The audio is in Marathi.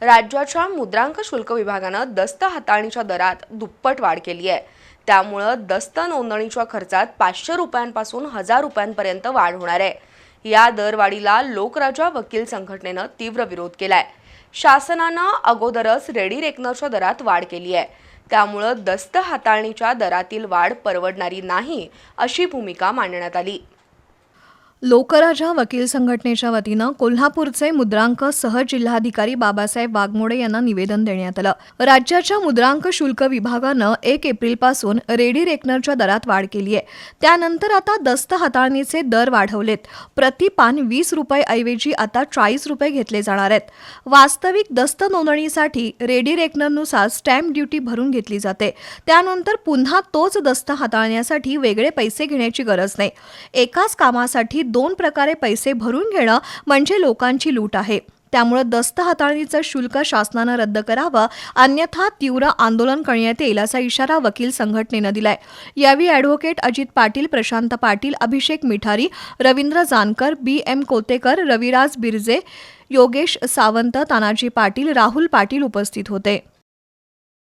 राज्याच्या मुद्रांक शुल्क विभागानं दस्त हाताळणीच्या दरात दुप्पट वाढ केली आहे. त्यामुळं दस्त नोंदणीच्या खर्चात पाचशे रुपयांपासून हजार रुपयांपर्यंत वाढ होणार आहे. या दरवाढीला लोकराजा वकील संघटनेनं तीव्र विरोध केलाय. शासनानं अगोदरच रेडी रेकनरच्या दरात वाढ केली आहे. त्यामुळं दस्त हाताळणीच्या दरातील वाढ परवडणारी नाही अशी भूमिका मांडण्यात आली. लोकराजा वकील संघटनेच्या वतीनं कोल्हापूरचे मुद्रांक सहजिल्हाधिकारी बाबासाहेब वाघमोडे यांना निवेदन देण्यात आलं. राज्याच्या मुद्रांक शुल्क विभागानं एक एप्रिलपासून रेडी रेकनरच्या दरात वाढ केली आहे. त्यानंतर आता दस्त हाताळणीचे दर वाढवलेत. प्रति पान वीस रुपये ऐवजी आता चाळीस रुपये घेतले जाणार आहेत. वास्तविक दस्त नोंदणीसाठी रेडी रेकनरनुसार स्टॅम्प ड्युटी भरून घेतली जाते. त्यानंतर पुन्हा तोच दस्त हाताळण्यासाठी वेगळे पैसे घेण्याची गरज नाही. एकाच कामासाठी दोन प्रकारे पैसे भरून घेणं म्हणजे लोकांची लूट आहे. त्यामुळे दस्त हाताळणीचं शुल्क शासनानं रद्द करावं अन्यथा तीव्र आंदोलन करण्यात येईल असा इशारा वकील संघटनेनं दिलाय. यावेळी advocate Ajit Patil Prashant Patil Abhishek Mithari Ravindra Jankar B M Kotekar Raviraj Birje Yogesh Sawant Tanaji Patil Rahul Patil उपस्थित होते.